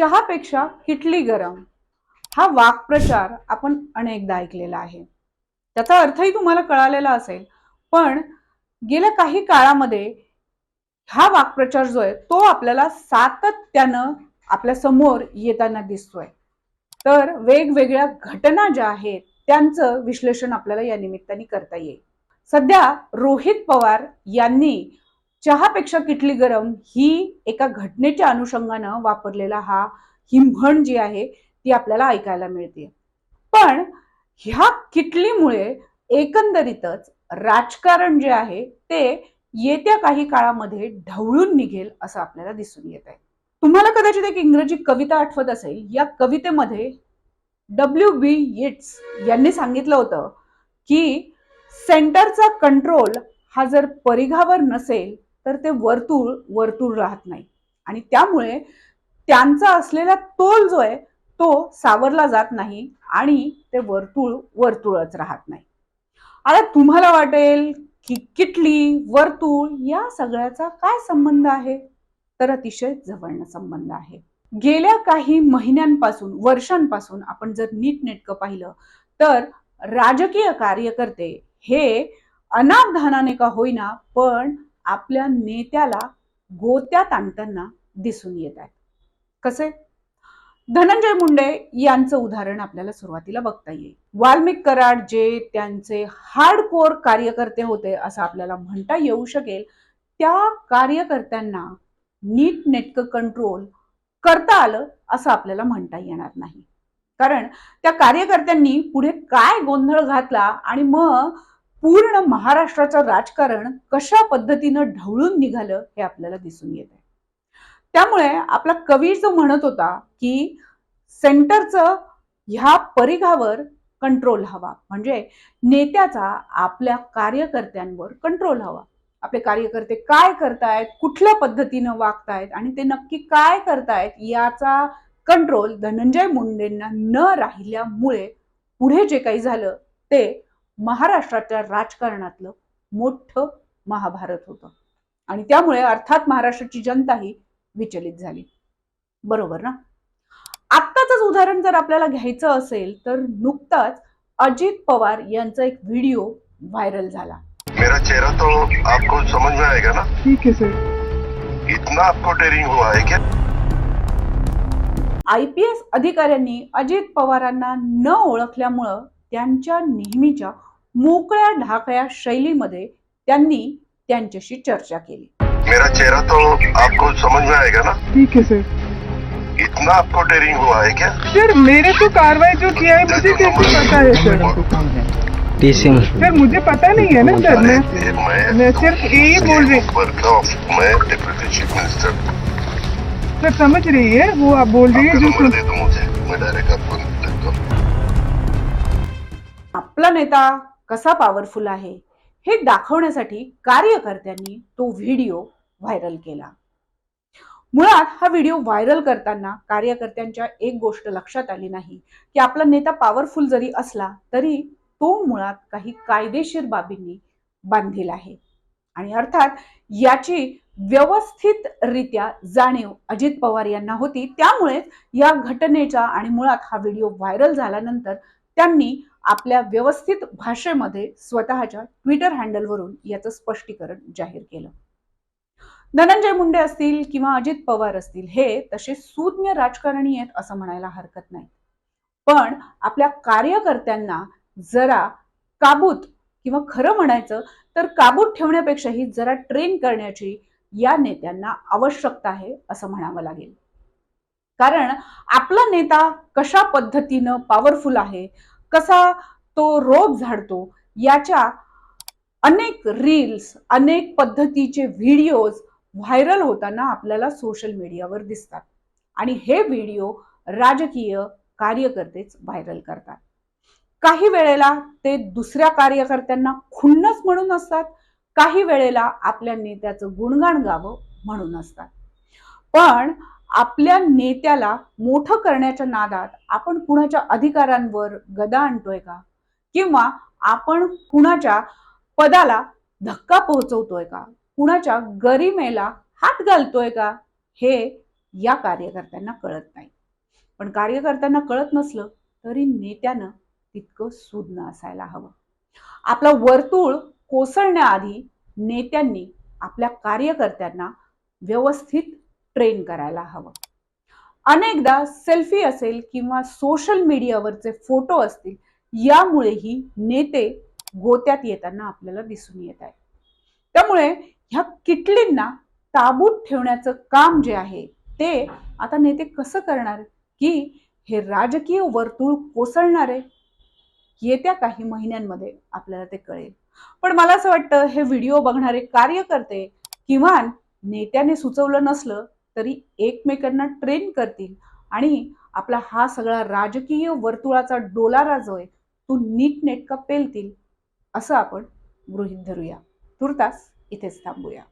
चहापेक्षा किटली गरम. हा वाक्प्रचार आपण अनेकदा ऐकलेला आहे. त्याचा अर्थही तुम्हाला कळालेला असेल. पण गेल्या काही काळामध्ये हा वाक्प्रचार जो आहे तो आपल्याला सातत्यानं आपल्यासमोर येताना दिसतोय. तर वेगवेगळ्या घटना ज्या आहेत त्यांचं विश्लेषण आपल्याला या निमित्ताने करता येईल. सध्या रोहित पवार यांनी चहापेक्षा किटली गरम ही एका घटनेच्या अनुषंगानं वापरलेला हा ही म्हण जी आहे ती आपल्याला ऐकायला मिळते. पण ह्या किटलीमुळे एकंदरीतच राजकारण जे आहे ते येत्या काही काळामध्ये ढवळून निघेल असं आपल्याला दिसून येत आहे. तुम्हाला कदाचित एक इंग्रजी कविता आठवत असेल या कवितेमध्ये डब्ल्यू बी येट्स यांनी सांगितलं होतं की सेंटरचा कंट्रोल हा जर परिघावर नसेल तर ते वर्तुळ वर्तुळ राहत नाही. आणि त्यामुळे त्यांचा असलेला तोल जो आहे तो सावरला जात नाही आणि ते वर्तुळ वर्तुळच राहत नाही. आता तुम्हाला वाटेल की किटली वर्तुळ या सगळ्याचा काय संबंध आहे? तर अतिशय जवळनं संबंध आहे. गेल्या काही महिन्यांपासून वर्षांपासून आपण जर नीटनेटकं पाहिलं तर राजकीय कार्यकर्ते हे अनावधानाने का होईना पण आपल्या नेत्याला गोत्यात आणताना दिसून येत आहेत. कसे धनंजय मुंडे यांचं उदाहरण आपल्याला सुरुवातीला बघता येईल. वाल्मिक कराड जे त्यांचे हार्डकोर कार्यकर्ते होते असं आपल्याला म्हणता येऊ शकेल त्या कार्यकर्त्यांना नीट नेटकं कंट्रोल करता आलं असं आपल्याला म्हणता येणार नाही. कारण त्या कार्यकर्त्यांनी पुढे काय गोंधळ घातला आणि मग पूर्ण महाराष्ट्राचं राजकारण कशा पद्धतीनं ढवळून निघालं हे आपल्याला दिसून येत आहे त्यामुळे आपला कवी जो म्हणत होता की सेंटरचं ह्या परिघावर कंट्रोल हवा. म्हणजे नेत्याचा आपल्या कार्यकर्त्यांवर कंट्रोल हवा. आपले कार्यकर्ते काय करतायत कुठल्या पद्धतीनं वागतायत आणि ते नक्की काय करतायत याचा कंट्रोल धनंजय मुंडेंना न राहिल्यामुळे पुढे जे काही झालं ते महाराष्ट्राच्या राजकारणातलं मोठं महाभारत होतं. आणि त्यामुळे अर्थात महाराष्ट्राची जनताही विचलित झाली. बरोबर ना? आत्ताच उदाहरण जर आपल्याला घ्यायचं असेल तर नुकताच अजित पवार यांचा एक व्हिडिओ व्हायरल झाला. मेरा चेहरा तो आपको समझ में आएगा ना? ठीक है सर. इतना आपको टेरिंग हुआ है क्या? आय पी एस अधिकाऱ्यांनी अजित पवारांना न ओळखल्यामुळं त्यांच्या नेहमीच्या मोकळ्या ढाकळ्या शैलीमध्ये त्यांनी त्यांच्याशी चर्चा केली. मेरा चेहरा तो आपको समझ में आएगा ना? ठीक है सर इतना आपको टेरिंग हुआ है क्या? सर मेरे को कार्रवाई जो किया है मुझे कैसे पता है सर सर मुझे पता नहीं है ना सर मैं मैं सिर्फ़ यही बोल रही मैं चीफ मिनिस्टर सर समझ रही है वो आप बोल रही है जो दो मुझे मैं डायरेक्ट आपको आपला नेता कसा पॉवरफुल आहे हे दाखवण्यासाठी कार्यकर्त्यांनी तो व्हिडिओ व्हायरल केला. मुळात हा व्हिडिओ व्हायरल करताना कार्यकर्त्यांच्या एक गोष्ट लक्षात आली नाही की आपला नेता पॉवरफुल जरी असला तरी तो मुळात काही कायदेशीर बाबींनी बांधील आहे. आणि अर्थात याची व्यवस्थितरित्या जाणीव अजित पवार यांना होती. त्यामुळेच या घटनेचा आणि मुळात हा व्हिडिओ व्हायरल झाल्यानंतर त्यांनी आपल्या व्यवस्थित भाषेमध्ये स्वतःच्या ट्विटर हँडलवरून याचं स्पष्टीकरण जाहीर केलं. धनंजय मुंडे असतील किंवा अजित पवार असतील हे तसे सुज्ञ राजकारणी आहेत असं म्हणायला हरकत नाही. पण आपल्या कार्यकर्त्यांना जरा काबूत किंवा खरं म्हणायचं तर काबूत ठेवण्यापेक्षाही जरा ट्रेन करण्याची या नेत्यांना आवश्यकता आहे असं म्हणावं लागेल. कारण आपला नेता कशा पद्धतीनं पॉवरफुल आहे कसा तो रोप झाडतो याच्या अनेक रील्स अनेक पद्धतीचे व्हिडिओज व्हायरल होताना आपल्याला सोशल मीडियावर दिसतात. आणि हे व्हिडिओ राजकीय कार्यकर्तेच व्हायरल करतात. काही वेळेला ते दुसऱ्या कार्यकर्त्यांना खुन्नस म्हणून असतात काही वेळेला आपल्या नेत्याचं गुणगान गावं म्हणून असतात. पण आपल्या नेत्याला मोठं करण्याच्या नादात आपण कुणाच्या अधिकारांवर गदा आणतोय का? किंवा आपण कुणाच्या पदाला धक्का पोहोचवतोय का? कुणाच्या गरिमेला हात घालतोय का? हे या कार्यकर्त्यांना कळत नाही. पण कार्यकर्त्यांना कळत नसलं तरी नेत्यानं तितकं सुज्ञ असायला हवं. आपलं वर्तुळ कोसळण्याआधी नेत्यांनी आपल्या कार्यकर्त्यांना व्यवस्थित ट्रेन करायला हवं. अनेकदा सेल्फी असेल किंवा सोशल मीडियावरचे फोटो असतील यामुळेही नेते गोत्यात येताना आपल्याला दिसून येत आहे त्यामुळे ह्या किटलींना ताबूत ठेवण्याचं काम जे आहे ते आता नेते कसं करणार? की हे राजकीय वर्तुळ कोसळणार आहे येत्या काही महिन्यांमध्ये आपल्याला ते कळेल. पण मला असं वाटतं हे व्हिडिओ बघणारे कार्यकर्ते किमान नेत्याने सुचवलं नसलं तरी एकमेकांना ट्रेन करतील. आणि आपला हा सगळा राजकीय वर्तुळाचा डोलारा जो आहे तो नीटनेटका पेलतील असं आपण गृहीत धरूया. तुर्तास इथेच थांबूया.